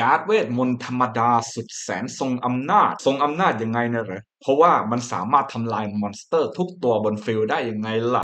การ์ดเวทมนต์ธรรมดาสุดแสนทรงอำนาจ ทรงอำนาจยังไงนะเหรอเพราะว่ามันสามารถทำลายมอนสเตอร์ทุกตัวบนฟิลด์ได้ยังไงล่ะ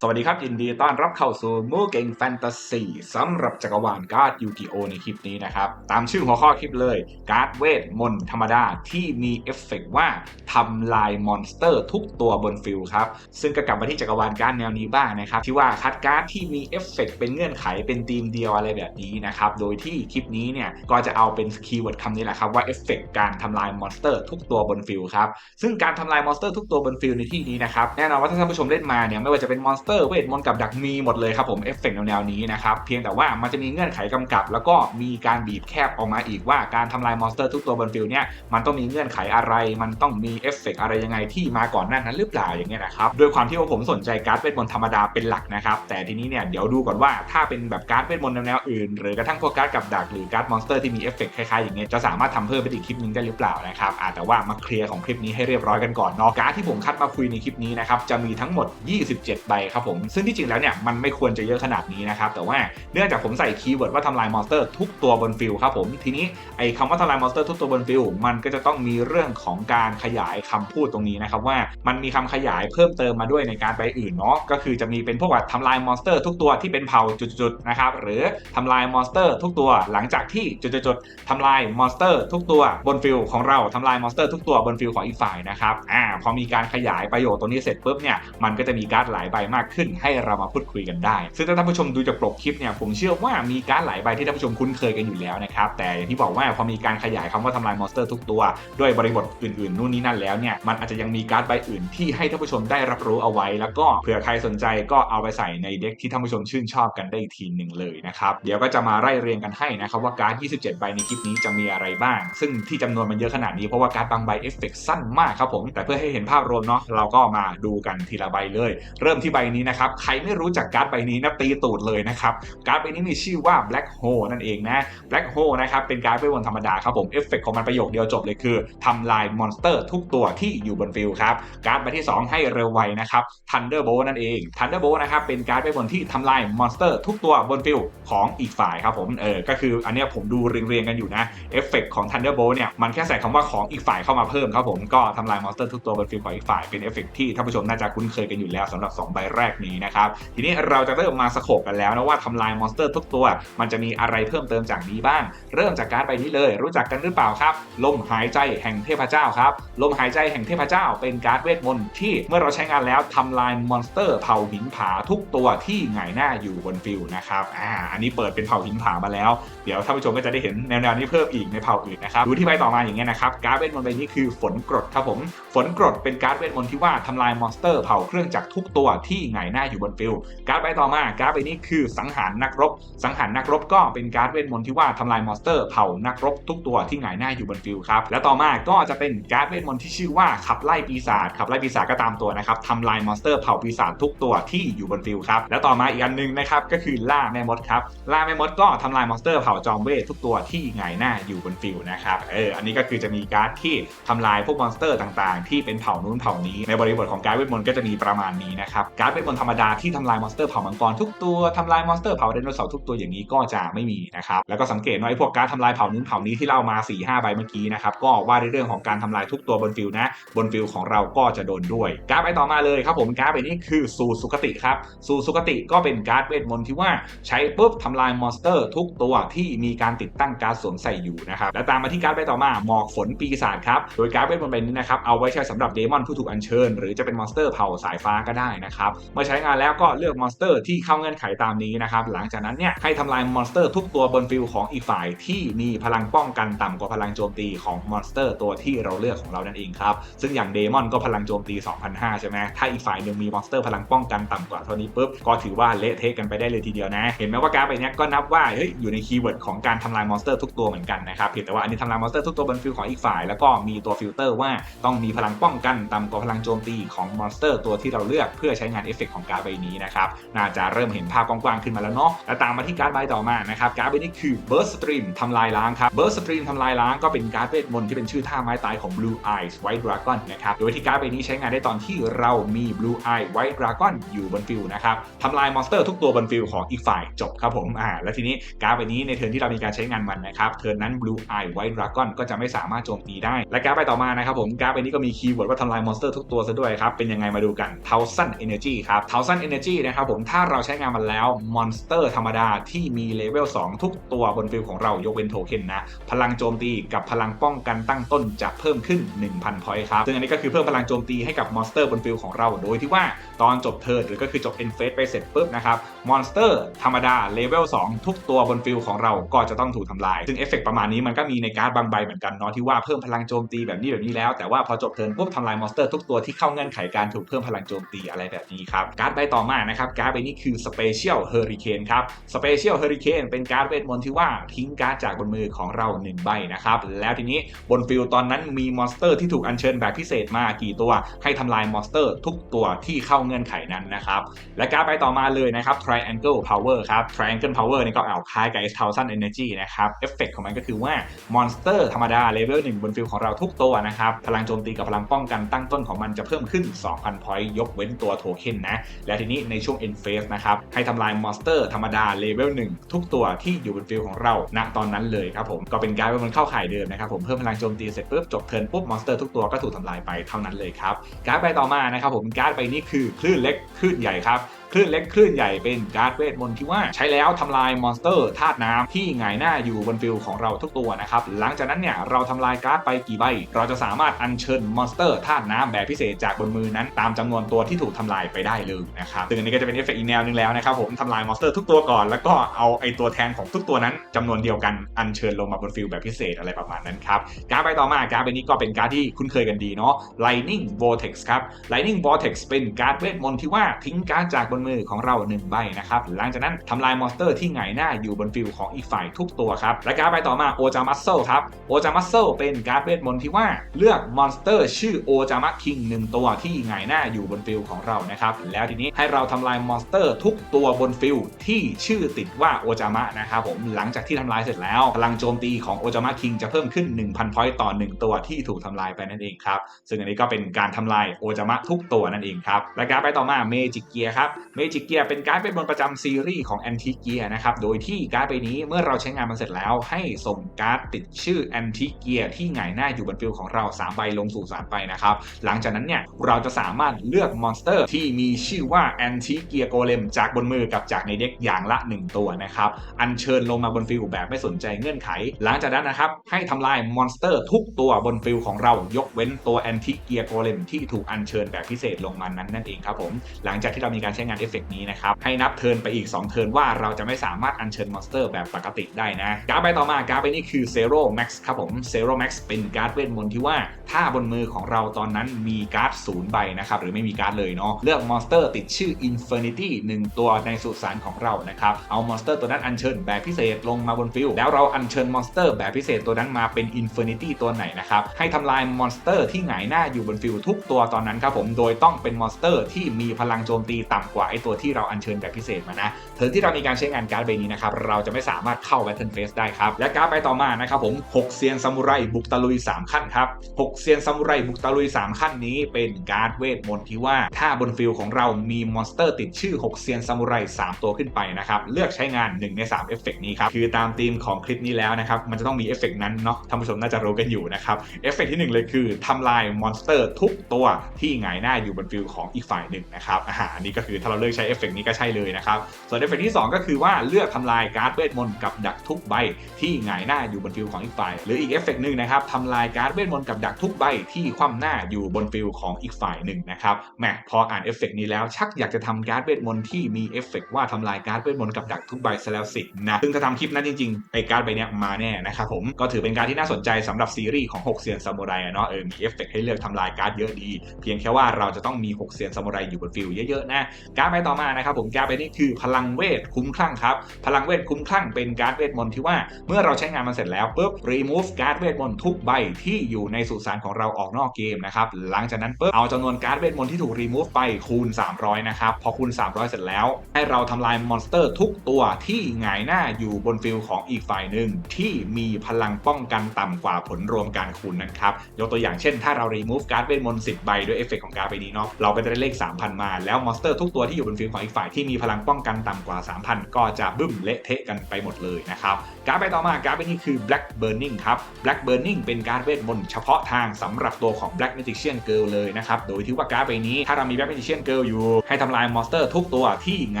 สวัสดีครับยินดีต้อนรับเข้าสู่มูเก่งแฟนตาซีสำหรับจักรวาลการ์ดยูกิโอในคลิปนี้นะครับ ตามชื่อหัวข้อคลิปเลย การ์ดเวทมนต์ธรรมดาที่มีเอฟเฟกต์ว่าทำลายมอนสเตอร์ทุกตัวบนฟิลด์ครับ ซึ่งก็กลับมาที่จักรวาลการ์ดแนวนี้บ้างนะครับ ที่ว่าคัดการ์ดที่มีเอฟเฟกต์เป็นเงื่อนไขเป็นธีมเดียวอะไรแบบนี้นะครับ โดยที่คลิปนี้เนี่ยก็จะเอาเป็นคีย์เวิร์ดคำนี้แหละครับว่าเอฟเฟกต์การทำลายมอนสเตอร์ทุกตัวบนฟิลด์ครับซึ่งการทำลายมอนสเตอร์ทุกตัวบนฟิลด์ในที่นี้นะครับแน่นอนว่าถ้าท่านผู้ชมเล่นมาเนี่ยไม่ว่าจะเป็นมอนสเตอร์เวทมนต์กับดักมีหมดเลยครับผมเอฟเฟกต์แนวๆนี้นะครับเพียงแต่ว่ามันจะมีเงื่อนไขกำกับ แล้วก็มีการบีบแคบออกมาอีกว่าการทำลายมอนสเตอร์ทุกตัวบนฟิลเนี่ยมันต้องมีเงื่อนไขอะไร มันต้องมีเอฟเฟกต์อะไรยังไงที่มาก่อนหน้านั้นหรือเปล่าอย่างเงี้ยนะครับด้วยความที่ว่าผมสนใจการ์ดเวทมนต์ธรรมดาเป็นหลักนะครับแต่ทีนี้เนี่ยเดี๋ยวดูก่อนว่าถ้าเป็นแบบการ์ดเวทมนต์แนวอื่น หรือกระทั่งพวกการ์ดกับดักหรือการ์ดมอนสเตอร์ที่มีเอฟเฟกต์คล้ายๆอย่างเงี้ยจะสามารถทำเพิ่มไปอีกคลิปนึงได้หรือเปล่านะครับอ่าแต่ว่ามาเคลียร์ของคลิปนี้ให้เรียบร้อยกันก่อนเนาะการ์ดที่ผมคัดมาคุยในคลิปนี้นะครับจะมีทั้งหมด 27 ใบครับผมซึ่งที่จริงแล้วเนี่ยมันไม่ควรจะเยอะขนาดนี้นะครับแต่ว่าเนื่องจากผมใส่คีย์เวิร์ดว่าทำลายมอนสเตอร์ทุกตัวบนฟิลครับผมทีนี้ไอ้คำว่าทำลายมอนสเตอร์ทุกตัวบนฟิลมันก็จะต้องมีเรื่องของการขยายคำพูดตรงนี้นะครับว่ามันมีคำขยายเพิ่มเติมมาด้วยในการใบอื่นเนาะก็คือจะมีเป็นพวกว่าทำลายมอนสเตอร์ทุกตัวที่เป็นเผ่าจุดๆนะครับหรือทำลายมอนสเตอร์ทุกตัวหลังจากที่จุดๆๆทำลายมอนสเตอร์ทุกตัวบนฟิลของเราทำลายมอนสเตอร์ทุกตัวบนฟิลของอีกฝ่ายนะครับอ่าพอมีการขยายประโยชน์ตรงนี้เสร็จปุ๊บเนี่ยมันก็จะมีการ์ดหลายใบมากขึ้นให้เรามาพูดคุยกันได้ ซึ่งถ้าท่านผู้ชมดูจากปกคลิปเนี่ยผมเชื่อว่ามีการหลายใบที่ท่านผู้ชมคุ้นเคยกันอยู่แล้วนะครับแต่อย่างที่บอกว่าพอมีการขยายคำว่าทำลายมอนสเตอร์ทุกตัวด้วยบริบทอื่นๆนู่นนี่นั่นแล้วเนี่ยมันอาจจะยังมีการ์ดใบอื่นที่ให้ท่านผู้ชมได้รับรู้เอาไว้ แล้วก็เผื่อใครสนใจก็เอาไปใส่ในเด็กที่ท่านผู้ชมชื่นชอบกันได้อีกทีหนึ่งเลยนะครับเดี๋ยวก็จะมาไล่เรียงกันให้นะครับว่าการ์ด 27 ใบในคลิปนี้จะมีอะไรบ้าง ซึ่งที่จำนวนมันเยอะขนาดนี้เพราะว่าการ์ดบางใบเอฟเฟกต์สั้นมากครับผมแต่เพื่อให้เห็นภาพรวมเนาะเราก็มาดูกันทีละใบเลย เริ่มที่ใบนี้นะครับใครไม่รู้จักการ์ดใบนี้นะตีตูดเลยนะครับการ์ดใบนี้มีชื่อว่า Black Hole นั่นเองนะ Black Hole นะครับเป็นการ์ดเวทมนต์ธรรมดาครับผมเอฟเฟกต์ของมันประโยคเดียวจบเลยคือทำลายมอนสเตอร์ทุกตัวที่อยู่บนฟิลครับการ์ดใบที่ 2 ให้เร็วไวนะครับ Thunderbolt นั่นเอง Thunderbolt นะครับเป็นการ์ดเวทมนต์ที่ทำลายมอนสเตอร์ทุกตัวบนฟิลของอีกฝ่ายครับผมเออก็คืออันนี้ผมดูเรียงๆกันอยู่นะเอฟเฟกต์ของ Thunderbolt เนี่ยมันแค่ใส่คำว่าของอีกฝ่ายเข้ามาเพิ่มครับผมก็ทำลายมอนสเตอร์ทุกตัวบนฟิลของอีกฝ่ายเป็นเอฟเฟกที่ท่านผู้ชมน่าจะคุ้นเคยกันอยู่แล้วสำหรับสองใบแรกนี้นะครับ ทีนี้เราจะเริ่มมาสโคปกันแล้วนะว่าทำลายมอนสเตอร์ทุกตัว มันจะมีอะไรเพิ่มเติมจากนี้บ้าง เริ่มจากการดใบนี้เลย รู้จักกันหรือเปล่าครับ ลมหายใจแห่งเทพเจ้าครับ ลมหายใจแห่งเทพเจ้า เป็นการ์ดเวทมนต์ที่เมื่อเราใช้งานแล้วทำลายมอนสเตอร์เผ่าหินผาทุกตัวที่หงายหน้าอยู่บนฟิลนะครับ อ่า อันนี้เปิดเป็นเผ่าหินผามาแล้ว เดี๋ยวท่านผู้ชมก็จะได้เห็นแนวๆนี้เพิ่มอีกในเผ่าอื่นนะครับ ดูที่ใบต่อมาอย่างเงี้ยนะครับการ์ดเวทมนต์ใบนี้คือฝนกรดครับผม ฝนกรดเป็นการ์ดเวทมนต์ที่ว่าทำลายมอนสเตอร์เผ่าเครื่องจักรทุกตัวที่หงายหน้าอยู่บนฟิลการ์ดใบต่อมาการ์ดใบนี้คือสังหารนักรบ สังหารนักรบก็เป็นการ์ดเวทมนต์ที่ว่าทำลายมอนสเตอร์เผานักรบทุกตัวที่หงายหน้าอยู่บนฟิลครับและต่อมาก็จะเป็นการ์ดเวทมนต์ที่ชื่อว่าขับไล่ปีศาจขับไล่ปีศาจก็ตามตัวนะครับทำลายมอนสเตอร์เผาปีศาจทุกตัวที่อยู่บนฟิลครับและต่อมาอีกอันหนึงนะครับก็คือล่าแม่มดครับล่าแม่มดก็ทำลายมอนสเตอร์เผาจอมเวททุกตัวที่หงายหน้าอยู่บนฟิลนะครับเอออันนี้ก็คือจะมีการ์ดที่ทำลายพวกมอนสเตอร์ต่างๆ ที่เป็นเผ่านู้นเผ่านี้ในบริบทของการ์ดเวทมนต์ก็จะมีประมาณนี้นะครับการ์ดเวทมนต์ธรรมดาที่ทำลายมอนสเตอร์เผ่ามังกรทุกตัวทำลายมอนสเตอร์เผ่าไดโนเสาร์ทุกตัวอย่างนี้ก็จะไม่มีนะครับแล้วก็สังเกตว่าไอ้พวกการดทำลายเผ่านู้นเผ่านี้ที่เล่ามา4ี่ห้าใบเมื่อกี้นะครับก็ว่าในเรื่องของการทำลายทุกตัวบนฟิลนะ บนฟิลของเราก็จะโดนด้วยการ์ดใบต่อมาเลยครับผมการ์ดใบนี้คือสูสุคติครับสูสุคติก็เป็นการ์ดเวทมนต์ที่ว่าใช้ปุ๊บทำลายมอนสเตอร์ทุกตัวที่มีการติดตั้งการดสวมใส่อยู่นะครับและตามมาที่การ์ดใบต่อมาหมอกฝนปีศาจครับโดยการ์ดเวทมนต์ใบนี้นะครับเอาไว้ใช้สำหรับเดมอนผู้ถูกอัญเชิญ หรือจะเป็นมอนสเตอร์เผ่าสายฟ้าก็ได้นะครับเมื่อใช้งานแล้วก็เลือกมอนสเตอร์ที่เข้าเงื่อนไขตามนี้นะครับ หลังจากนั้นเนี่ยให้ทำลายมอนสเตอร์ทุกตัวบนฟิลของอีกฝ่ายที่มีพลังป้องกันต่ำกว่าพลังโจมตีของมอนสเตอร์ตัวที่เราเลือกของเรานั่นเองครับ ซึ่งอย่างเดมอนก็พลังโจมตี2,500ใช่ไหมถ้าอีกฝ่ายหนึ่งมีมอนสเตอร์พลังป้องกันต่ำกว่าเท่านี้ปุ๊บก็ถือว่าเละเทะกันไปได้เลยทีเดียวนะ เห็นไหมว่าการ์ดใบนี้ก็นับว่าเฮ้ยอยู่ในคีย์เวิร์ดของการทำลายมอนสเตอร์ทุกตัวเหมือนกันนะครับเพียงแต่ว่าอันนี้ทำลายมอนสเตอร์ทุกตัวบนฟิลของอีกฝ่ายแล้วก็มีตัวฟิลเตอร์ว่าต้องมีพลังป้องกันต่ำกว่าพลังโจมตีของมอนสเตอร์ตัวที่เราเลือกเพื่อใช้งานเอฟเฟกของการ์ดใบนี้นะครับน่าจะเริ่มเห็นภาพกว้างๆขึ้นมาแล้วเนาะและตามมาที่การ์ดใบต่อมานะครับการ์ดใบนี้คือ Burst Stream ทำลายล้างครับ Burst Stream ทำลายล้างก็เป็นการ์ดเวทมนต์ที่เป็นชื่อท่าไม้ตายของ Blue Eyes White Dragon นะครับโดยที่การ์ดใบนี้ใช้งานได้ตอนที่เรามี Blue Eye White Dragon อยู่บนฟิลนะครับทำลายมอนสเตอร์ทุกตัวบนฟิลของอีกฝ่ายจบครับผมอ่าและทีนี้การ์ดใบนี้ในเทิร์นที่เรามีการใช้งานมันนะครับเทิร์นนั้น Blue Eye White Dragon ก็จะไม่สามารถโจมตีได้ และการ์ดใบต่อมานะครับผมการ์ดใบนี้ก็มีคีย์เวิร์ดว่าทำลายมอนสเตอร์ทุกตัวซะด้วยครับเป็นยังไงมาดูกัน Thousand Energy ครับ Thousand Energy นะครับผมถ้าเราใช้งานมันแล้วมอนสเตอร์ธรรมดาที่มีเลเวล2 ทุกตัวบนฟิลของเรายกเว้นโทเค็นนะ พลังโจมตีกับพลังป้องกันตั้งต้นจะเพิ่มขึ้น 1,000 พอยต์ครับ ซึ่งอันนี้ก็คือเพิ่มพลังโจมตีให้กับมอนสเตอร์บนฟิลของเรา โดยที่ว่าตอนจบเทิร์นหรือก็คือจบเอ็นเฟสไปเสร็จปุ๊บนะครับมอนสเตอร์ธรรมดาเลเวล2 ทุกตัวบนฟิลของเราก็จะต้องถูกทำลาย ซึ่งเอฟเฟกประมาณนี้มันก็มีในการ์ดบางใบเหมือนกันเนาะที่ว่าเพิ่มพลังโจมตีแบบนี้แบบนี้แล้วแต่ว่าพอจบเทิร์นปุ๊บทำลายมอนสเตอร์ทุกตัวที่เข้าเงื่อนไขการถูกเพิ่มพลังโจมตีอะไรแบบนี้ครับการ์ดใบต่อมานะครับการ์ดใบนี้คือ Special Hurricane ครับ Special Hurricane เป็นการ์ดเวทมนต์ที่ว่าทิ้งการ์ดจากบนมือของเรา 1 ใบนะครับแล้วทีนี้บนฟิลตอนนั้นมีมอนสเตอร์ที่ถูกอัญเชิญแบบพิเศษมากี่ตัว ให้ทำลายมอนสเตอร์ทุกตัวที่เข้าเงื่อนไขนั้นนะครับและการ์ดใบต่อมาเลยนะครับ Triangle Power ครับ Triangle Power นี่ก็เอาคล้ายกับ S Thousand Energy นะครับเอฟเฟกของมันก็คือว่ามอนสเตอร์ธรรมดาเลเวล1บนฟิลของเราทุกตัวนะครับพลังโจมตีกับพลังป้องกันตั้งต้นของมันจะเพิ่มขึ้น 2,000 พอยต์ยกเว้นตัวโทเค็นนะและทีนี้ในช่วง end phase นะครับ ให้ทำลายมอนสเตอร์ธรรมดาเลเวล1ทุกตัวที่อยู่บนฟิลของเราณตอนนั้นเลยครับผมก็เป็นการว่ามันเข้าข่ายเดิมนะครับผมเพิ่มพลังโจมตีเสร็จปุ๊บจบเทิร์นปุ๊บมอนสเตอร์ทุกตัวก็ถูกทำลายไปเท่านั้นเลยครับการ์ดใบต่อมานะครับผมการ์ดใบนี้คือคลื่นเล็กคลื่นใหญ่ครับ คลื่นเล็กคลื่นใหญ่เป็นการ์ดเวทมนต์ที่ว่าใช้แล้วทำลายมอนสเตอร์ธาตุน้ำที่หงายหน้าอยู่บนฟิลของเราทุกตัวนะครับหลังจากนั้นเนี่ยเราทำลายการ์ดไปกี่ใบ เราจะสามารถอัญเชิญมอนสเตอร์ธาตุน้ำแบบพิเศษจากบนมือนั้น ตามจำนวนตัวที่ถูกทำลายไปได้เลยนะครับซึ่งอันนี้ก็จะเป็นเอฟเฟกต์อีกแนวหนึงแล้วนะครับผมทำลายมอนสเตอร์ทุกตัวก่อนแล้วก็เอาไอตัวแทนของทุกตัวนั้นจำนวนเดียวกันอัญเชิญลงมาบนฟิลแบบพิเศษอะไรประมาณนั้นครับการ์ดใบต่อมาการ์ดใบนี้ก็เป็นการ์ดที่คุ้นเคยกันดีเนาะ Lightning Vortex ครับ Lightning Vortex เป็นการ์ดเวทมนต์ที่ว่าทิ้งการ์ดจากบนมือของเราหนึ่งใบนะครับ หลังจากนั้นทำลายมอนสเตอร์ที่หงหน้าอยู่บนฟิลของอีกฝ่ายทุกตัวครับและการ์ดใบต่อมาโอจามัสเซครับโอจามัสเซเป็นการ์ดเวทมนต์ที่ว่าเลือกมอนสเตอร์ ชื่อโอจามะคิงหนึ่งตัวที่หงหน้าอยู่บนฟิลของเรานะครับแล้วทีนี้ให้เราทำลายมอนสเตอร์ทุกตัวบนฟิลที่ชื่อติดว่าโอจามะนะครับผมหลังจากที่ทำลายเสร็จแล้วพลังโจมตีของโอจามะคิงจะเพิ่มขึ้น 1,000พอยต์ต่อ 1 ตัวที่ถูกทำลายไปนั่นเองครับซึ่งอันนี้ก็เป็นการทำลายโอจามะทุกตัวนั่นเองครับและการ์ดใบต่อมาเมจิกเกียร์ครับเมจิกเกียร์เป็นการ์ดเวทมนต์ประจำซีรีส์ของแอนทิเกียนะครับ โดยที่การ์ดใบนี้เมื่อเราใช้งานมันเสร็จแล้วให้ส่งการ์ดติดชื่อแอนทิเกียร์ที่หงายหน้าอยู่บนฟิลของเรา 3 ใบลงสู่สารไปนะครับ หลังจากนั้นเนี่ยเราจะสามารถเลือกมอนสเตอร์ที่มีชื่อว่าแอนทิเกียร์โกเลมจากบนมือกับจากในเด็กอย่างละ 1 ตัวนะครับ อัญเชิญลงมาบนฟิลแบบไม่สนใจเงื่อนไข หลังจากนั้นนะครับให้ทำลายมอนสเตอร์ทุกตัวบนฟิลของเรายกเว้นตัวแอนทิเกียร์โกเลมที่ถูกอัญเชิญแบบพิเศษลงมานั้นนั่นเองครับผมหลังจากที่เรามีการใช้งานเอฟเฟกนี้นะครับ ให้นับเทินไปอีก 2 เทินว่าเราจะไม่สามารถอัญเชิญมอนสเตอร์แบบปกติได้นะ การ์ดใบต่อมาการ์ดใบนี้คือ Zero Max ครับผม Zero Max เป็นการ์ดเวทมนต์ที่ว่าถ้าบนมือของเราตอนนั้นมีการ์ดศูนย์ใบนะครับหรือไม่มีการ์ดเลยเนาะเลือกมอนสเตอร์ติดชื่อ Infinity 1 ตัวในสุสานของเรานะครับเอามอนสเตอร์ตัวนั้นอัญเชิญแบบพิเศษลงมาบนฟิลแล้วเราอัญเชิญมอนสเตอร์แบบพิเศษตัวนั้นมาเป็น Infinity ตัวไหนนะครับให้ทำลายมอนสเตอร์ที่หงายหน้าอยู่บนฟิลทุกตัวตอนนั้นครับผมโดยต้องเป็นมอนสเตอร์ที่มีพลังโจมตีต่ำกว่าไอตัวที่เราอัญเชิญแบบพิเศษมานะเทิร์นที่เรามีการใช้งานการ์ดใบนี้นะครับเราจะไม่สามารถเข้า Battle Phase ได้ครับ และการ์ดใบต่อมานะครับผม6เซียนซามูไรบุกตะลุย 3 ขั้นครับ6เซียนซามูไรบุกตะลุย 3 ขั้นนี้เป็นการ์ดเวทมนต์ที่ว่าถ้าบนฟิลของเรามีมอนสเตอร์ติดชื่อ 6 เซียนซามูไร3 ตัวขึ้นไปนะครับเลือกใช้งาน 1 ใน3เอฟเฟกนี้ครับคือตามธีมของคลิปนี้แล้วนะครับมันจะต้องมีเอฟเฟกนั้นเนาะท่านผู้ชมน่าจะรู้กันอยู่นะครับเอฟเฟกที่หนึ่งเลยคือทำลายมอนสเตอร์ทุกตัวที่หงายหน้าอยู่บนฟิลของอีกฝ่ายหนึ่งนะครับอาอันนี้ก็คือถ้าเราเลือกใช้เอฟเฟกนี้ก็ใช่เลยนะครับ ส่วนเอฟเฟกที่ 2 ก็คือว่าเลือกทำลายการ์ดเวทมนต์กับดักทุกใบที่หงายหน้าอยู่บนฟิลของอีกฝ่าย หรืออีกเอฟเฟกหนึ่งนะครับทำลายการ์ดเวทมนต์กับดักทุกใบที่คว่ำหน้าอยู่บนฟิลของอีกฝ่ายหนึ่งนะครับแหมพออ่านเอฟเฟกนี้แล้วชักอยากจะทำการ์ดเวทมนต์ที่มีเอฟเฟกว่าทำลายการ์ดเวทมนต์กับดักทุกใบซะแล้วสินะซึ่งถ้าทำคลิปนั้นจริงๆไอการ์ดใบเนี้ยมาแน่นะครับผมก็ถือเป็นการที่น่าสนใจสำหรับซีรีส์ของ6เซียนซามูไรเนาะเออมีเอฟเฟกให้เลือกทำลายการ์ดเยอะดี เพียงแค่ว่าเราจะต้องมี6เซียนซามูไรอยู่บนฟิลเยอะๆนะการดร์ดใบต่อมานะครับผมการ์ดใบนี้คือพลังเวทคุ้มคลั่งครับ พลังเวทคุ้มคลั่งเป็นการ์ดเวทมนต์ที่ว่าเมื่อเราใช้งานมันเสร็จแล้วปุ๊บ remove การ์ดเวทมนต์ทุกใบที่อยู่ในสุสานของเราออกนอกเกมนะครับ หลังจากนั้นปุ๊บเอาจำนวนการ์ดเวทมนต์ที่ถูก remove ไปคูณ 300 นะครับ พอคูณ 300 เสร็จแล้ว ให้เราทำลายมอนสเตอร์ทุกตัวที่หงายหน้าอยู่บนฟิลของอีกฝ่ายหนึ่งที่มีพลังป้องกันต่ำกว่าผลรวมการคูณนะครับ ยกตัวอย่างเช่น ถ้าเรา remove การ์ดเวทมนต์10ใบด้วยเอฟเฟกของการ์ดใบนี้เนาะเราก็จะได้เลข 3,000 มาแล้วมอนสเตอร์ทุกตัวที่อยู่บนฟิลของอีกฝ่ายที่มีพลังป้องกันต่ำกว่า 3,000 ก็จะบึ้มเละเทะกันไปหมดเลยนะครับการ์ดใบต่อมาการ์ดใบนี้คือ Black Burning ครับ Black Burning เป็นการ์ดเวทมนต์เฉพาะทางสำหรับตัวของ Black Magician Girl เลยนะครับโดยที่ว่าการ์ดใบนี้ถ้าเรามี Black Magician Girl อยู่ ให้ทำลายมอนสเตอร์ทุกตัวที่หง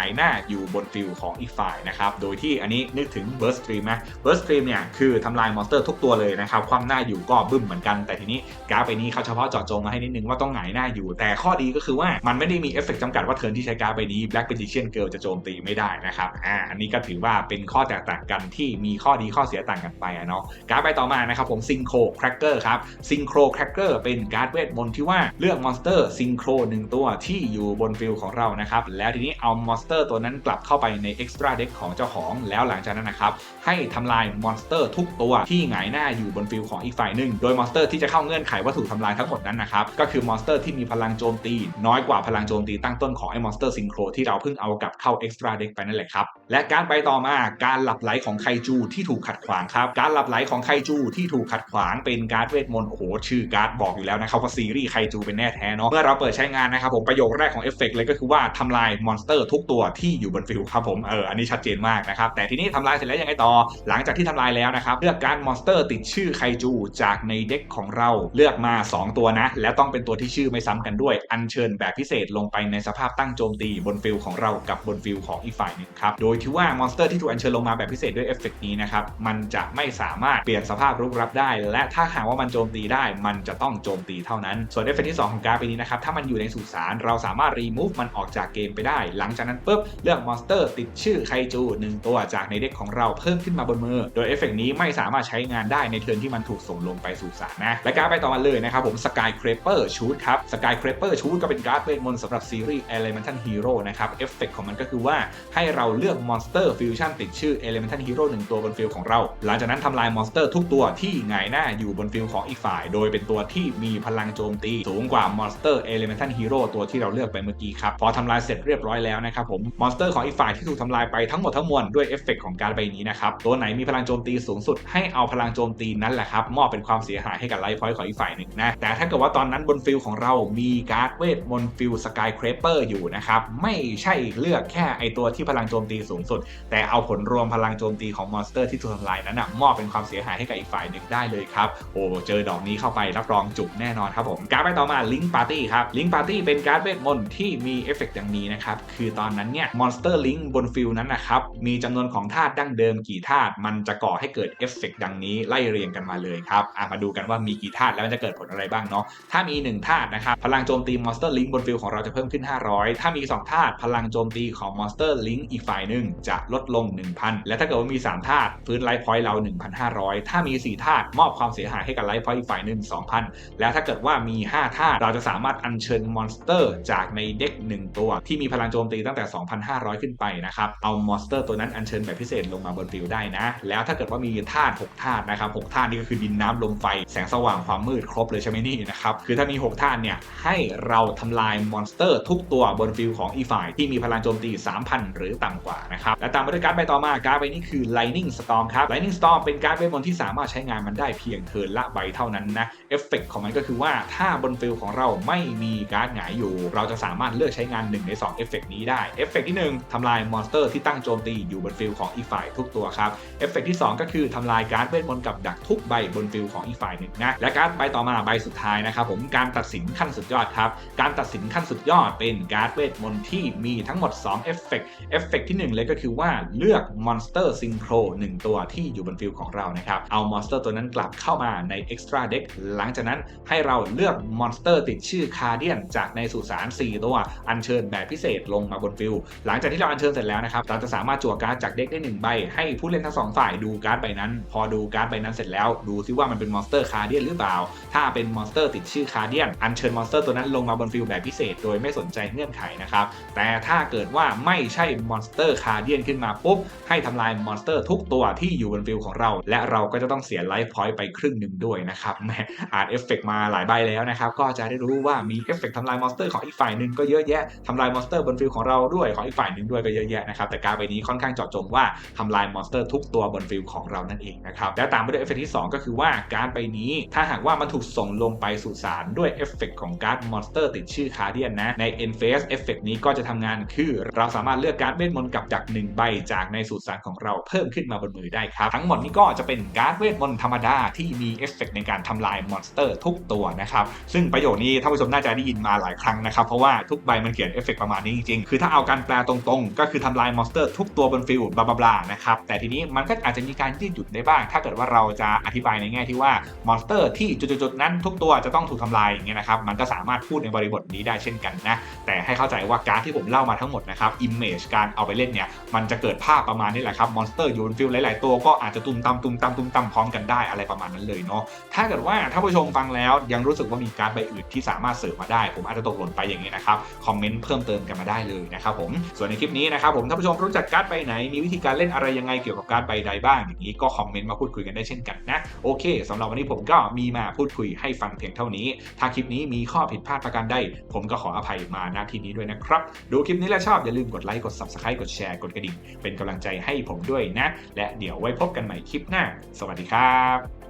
ายหน้าอยู่บนฟิลของอีกฝ่ายนะครับโดยที่อันนี้นึกถึง Burst Stream นะ Burst Stream เนี่ยคือทำลายมอนสเตอร์ทุกตัวเลยนะครับความหน้าอยู่ก็บึ้มเหมือนกัน แต่ทีนี้การ์ดใบนี้เขาเฉพาะเจาะจงมาให้นิดนึงว่าต้องหงายหน้าอยู่ แต่ข้อดีก็คือว่ามันไม่ได้มีเอฟเฟกต์จำกัดว่าเทิร์นที่ใช้การ์ดใบนี้ Black Magician Girl จะโจมตีไม่ได้นะครับอ่าอันนี้ก็ถือว่าเป็นข้อแตกต่างกันที่มีข้อดีข้อเสียต่างกันไปเนาะการ์ดใบต่อมานะครับผม Synchro Cracker ครับ Synchro Cracker เป็นการ์ดเวทมนต์ที่ว่าเลือกมอนสเตอร์ Synchro หนึ่งตัวที่อยู่บนฟิลของเรานะครับแล้วทีนี้เอามอนสเตอร์ตัวนั้นกลับเข้าไปใน Extra Deck ของเจ้าของแล้วหลังจากนั้นนะครับให้ทำลายมอนสเตอร์ทุกตัวที่หงายหน้าอยู่บนฟิลของอีกฝ่ายหนึ่งโดยมอนสเตอร์ที่จะเข้าเงื่อนไขว่าถูกทำลายทั้งหมดนั้นนะครับก็คือมอนสเตอร์ที่มีพลังโจมตี น้อยกว่าพลังโจมตีตั้งต้นของไอ้มอนสเตอร์ซิงโครที่เราเพิ่งเอากลับเข้า Extra Deck ไปนั่นแหละครับ และการไปต่อมาการหลับไหลของไคจูที่ถูกขัดขวางครับ การหลับไหลของไคจูที่ถูกขัดขวางเป็นการ์ดเวทมนต์โอ้โหชื่อการ์ดบอกอยู่แล้วนะครับว่าซีรีส์ไคจูเป็นแน่แท้เนาะเมื่อเราเปิดใช้งานนะครับผมประโยคแรกของเอฟเฟกเลยก็คือว่าทำลายมอนสเตอร์ทุกตัวที่อยู่บนฟิลครับผมเอออันนี้ชัดเจนมากนะครับแต่ทีนี้ทำลายเสร็จแล้วยังไงต่อ หลังจากที่ทำลายแล้วนะครับเลือกการมอนสเตอร์ติดชื่อไคจูจากในเด็กของเราเลือกมา 2 ตัวนะ แล้วต้องเป็นตัวที่ชื่อไม่ซ้ำกันด้วย อัญเชิญแบบพิเศษลงไปในสภาพตั้งโจมตีบนฟิลของเรากับบนฟิลของอีกฝ่ายหนึ่งครับ โดยที่ว่ามอนสเตอร์ที่ถูกอัญเชิญลงมาแบบพิเศษด้วยเอฟเฟกนี้นะครับ มันจะไม่สามารถเปลี่ยนสภาพรุกรับได้ และถ้าหากว่ามันโจมตีได้ มันจะต้องโจมตีเท่านั้น ส่วนเอฟเฟกที่ 2 ของการ์ดปีนี้นะครับ ถ้ามันอยู่ในสุสานเราสามารถรีมูฟมันออกจากเกมไปได้ หลังจากนั้นปุ๊บเลือกมอนสเตอร์ติดชื่อไคจูหนึ่งตัวจากในเด็กของเราเพิ่มขึ้นมาบนมือ โดยเอฟเฟกนี้ไม่สามารถใช้งานได้ในเทิร์นที่มันถูกส่งลงไปสู่สารนะและการ์ดไปต่อมาเลยนะครับผม Sky Creeper Shoot ครับ Sky Creeper Shoot ก็เป็นการ์ดเวทมนต์สำหรับซีรีส์ Elemental Hero นะครับเอฟเฟกของมันก็คือว่าให้เราเลือกมอนสเตอร์ฟิวชั่นติดชื่อ Elemental Hero หนึ่งตัวบนฟิลของเรา หลังจากนั้นทำลายมอนสเตอร์ทุกตัวที่หงายหน้าอยู่บนฟิลของอีกฝ่าย โดยเป็นตัวที่มีพลังโจมตีสูงกว่ามอนสเตอร์ Elemental Hero ตัวที่เราเลือกไปเมื่อกี้ครับ พอทำลายเสร็จเรียบร้อยแล้วนะครับผมมอนสเตอร์ของอีกฝ่ายที่ถูกทำลายไปทั้งหมดทั้งมวลด้วยเอฟเฟกของการใบนี้นะครับตัวไหนมีพลังโจมตีสูงสุด ให้เอาพลังโจมตีนั้นแหละครับมอบเป็นความเสียหายให้กับไลฟ์พอยต์ของอีกฝ่ายหนึ่งนะแต่ถ้าเกิดว่าตอนนั้นบนฟิลของเรามีการ์ดเวทมนต์ฟิลสกายเครเปอร์อยู่นะครับไม่ใช่เลือกแค่ไอตัวที่พลังโจมตีสูงสุด แต่เอาผลรวมพลังโจมตีของมอนสเตอร์ที่ถูกทำลายนั้นนะมอบเป็นความเสียหายให้กับอีกฝ่ายหนึ่งได้เลยครับโอ้เจอดอกนี้เข้าไปรับรองจุกแน่นอนครับผมการ์ดไปต่อมาลิง k ์ปาร์ตี้ครับลิง k ์ปาร์ตี้เป็นการ์ดเวทมนต์ที่มีเอฟเฟกต์อย่างนี้นะครับคือตอนนั้นเนี่ยมอนสเตอร์ลิงก์บนฟิลนั้นนะครับมีจำนวนของธาตุดั้งเดิมกี่ธาตุมันจะก่อให้เกิดเอฟเฟกต์ดังนี้ไล่เรียงกันมาเลยครับมาดูกันว่ามีกี่ธาตุแล้วมันจะเกิดผลอะไรบ้างเนาะถ้ามี1ธาตุนะครับพลังโจมตีมอนสเตอร์ลิงบนฟิลของเราจะเพิ่มขึ้น 500 ถ้ามี2ธาตุพลังโจมตีของมอนสเตอร์ลิงอีกฝ่ายหนึ่งจะลดลง 1,000 และถ้าเกิดว่ามี 3 ธาตุฟื้นไลฟ์พอยต์เรา 1,500 ถ้ามี 4 ธาตุมอบความเสียหายให้กับไลฟ์พอยต์อีกฝ่ายหนึ่ง2,000 แล้วถ้าเกิดว่ามี 5 ธาตุเราจะสามารถอัญเชิญมอนสเตอร์จากในเด็ก1 ตัว ที่มีพลังโจมตีตั้งแต่ 2,500 ขึ้นไปนะครับเอามอนสเตอร์ตัวนั้นอัญเชิญแบบพิเศษลงมาบนฟิลได้นะ แล้วถ้าเกิดว่ามีธาตุ6ธาตุนะครับ6ธาตุนี่ก็คือดินน้ำลมไฟแสงสว่างความมืดครบเลยใช่ไหมนี่นะครับคือถ้ามี 6 ธาตุเนี่ยให้เราทำลายมอนสเตอร์ทุกตัวบนฟิลของอีฝ่ายที่มีพลังโจมตี 3,000 หรือต่ำกว่านะครับและตามมาด้วยการ์ดใบต่อมาการ์ดใบนี้คือ Lightning Storm ครับ Lightning Storm เป็นการ์ดเวทมนต์ที่สามารถใช้งานมันได้เพียงเทิร์นละใบเท่านั้นนะเอฟเฟกของมันก็คือว่าถ้าบนฟิลของเราไม่มีการ์ดหงายอยู่ เราจะสามารถเลือกใช้งาน1ใน2เอฟเฟกนี้ได้เอฟเฟกที่ 1ทำลายมอนสเตอร์ที่ตั้งโจมตีอยู่บนฟิลของอีฝ่ายทุกตัวครับเอฟเฟกที่ 2 ก็คือทำลายการ์ดเวทมนต์กับดักทุกใบบนฟิลของอีฝ่ายหนึ่งนะและการ์ดใบต่อมาใบสุดท้ายนะครับผมการตัดสินขั้นสุดยอดครับการตัดสินขั้นสุดยอดเป็นการ์ดเวทมนต์ที่มีทั้งหมด 2 เอฟเฟกต์เอฟเฟกต์ที่ 1 เลยก็คือว่าเลือกมอนสเตอร์ซิงโคร1ตัวที่อยู่บนฟิลของเรานะครับ เอามอนสเตอร์ตัวนั้นกลับเข้ามาใน Extra Deck หลังจากนั้นให้เราเลือกมอนสเตอร์ติดชื่อคาเดียนจากในสุสาน4 ตัว อัญเชิญแบบพิเศษลงมาบนฟิลหลังจากที่เราอัญเชิญเสร็จแล้วนะครับ เราจะสามารถจั่วการ์ดจากเด็กได้ 1 ใบ ให้ผู้เล่นทั้งสองฝ่ายดูการ์ดใบนั้น พอดูการ์ดใบนั้นเสร็จแล้ว ดูซิว่ามันเป็นมอนสเตอร์คาเดียนหรือเปล่า ถ้าเป็นมอนสเตอร์ติดชื่อคาเดียนอัญเชิญมอนสเตอร์ตัวนั้นลงมาบนฟิลแบบพิเศษ โดยไม่สนใจเงื่อนไขนะครับนะครับแต่ถ้าเกิดว่าไม่ใช่มอนสเตอร์คาเดียนขึ้นมาปุ๊บ ให้ทำลายมอนสเตอร์ทุกตัวที่อยู่บนฟิลของเรา และเราก็จะต้องเสียไลฟ์พอยต์ไปครึ่งหนึ่งด้วยนะครับแหมอ่านเอฟเฟกมาหลายใบแล้วนะครับ ก็จะได้รู้ว่ามีเอฟเฟกทำลายมอนสเตอร์ของอีกฝ่ายหนึ่งก็เยอะแยะทำลายมอนสเตอร์บนฟิลของเราด้วยของอีกฝ่ายหนึ่งด้วยก็เยอะแยะนะครับแต่การใบนี้ค่อนข้างเจาะจงว่าทำลายมอนสเตอร์ทุกตัวบนฟิลของเรานั่นเองนะครับและตามไปด้วยเอฟเฟกที่สองก็คือว่าการใบนี้ถ้าหากว่ามันถูกส่งลงไปสู่สารด้วยเอฟเฟกของการ์ดมอนสเตอร์ติดชื่อคาเดียนนะใน e n f a c e เอฟเฟกนี้ก็จะทำงานคือ เราสามารถเลือกการ์ดเวทมนต์กับดักหนึ่งใบจากในสูตรสารของเราเพิ่มขึ้นมาบนมือได้ครับ ทั้งหมดนี้ก็จะเป็นการ์ดเวทมนต์ธรรมดาที่มีเอฟเฟกในการทำลายมอนสเตอร์ทุกตัวนะครับซึ่งประโยคนี้ท่านผู้ชมน่าจะได้ยินมาหลายครั้งนะครับเพราะว่าทุกใบมันเขียนเอฟเฟกประมาณนี้จริงๆคือถ้าเอาการแปลตรงๆ ก็คือทำลายมอนสเตอร์ทุกตัวบนฟิลบลาบลานะครับแต่ทีนี้มันก็อาจจะมีการยืดหยุ่นได้บ้าง ถ้าเกิดว่าเราจะอธิบายในแง่ที่ว่ามอนสเตอร์ที่จุดๆนั้นทุกตัวจะต้องถูกทำลายอย่างเงี้ยนะครับมันก็สามารถพูดในบริบทนี้ได้เช่นกันนะแต่ให้เข้าใจว่าการที่ผมเล่ามาทั้งหมดนะครับอิมเมจการเอาไปเล่นเนี่ยมันจะเกิดภาพประมาณนี้แหละครับมอนสเตอร์อยู่บนฟิลหลาย ๆ ตัวก็อาจจะตุมตามตุมตามตุมตามพร้อมกันได้อะไรประมาณนั้นเลยเนาะถ้าเกิดว่าท่านผู้ชมฟังแล้วยังรู้สึกว่ามีการดใบอื่นที่สามารถเสริมมาได้ ผมอาจจะตกหล่นไปอย่างนี้นะครับคอมเมนต์เพิ่มเติมกันมาได้เลยนะครับผมส่วนในคลิปนี้นะครับผมท่านผู้ชมรู้จักการ์ดใบไหนมีวิธีการเล่นอะไรยังไงเกี่ยวกับการ์ดใบใดบ้างอย่างนี้ก็คอมเมนต์มาพูดคุยกันได้เช่นกันนะโอเคสำหรับวันนี้ผมก็มีมาพูดคุยให้ฟังเพียงเท่านี้ ถ้าคลิปนี้มีข้อผิดพลาดประการใดผมก็ขออภัยมาณที่นี้ด้วยนะครับ ดูคลิปนี้แล้วชอบอย่าลืมกดไลค์กด subscribe กดแชร์กดกระดิ่งเป็นกำลังใจให้ผมด้วยนะ และเดี๋ยวไว้พบกันใหม่คลิปหน้า สวัสดีครับ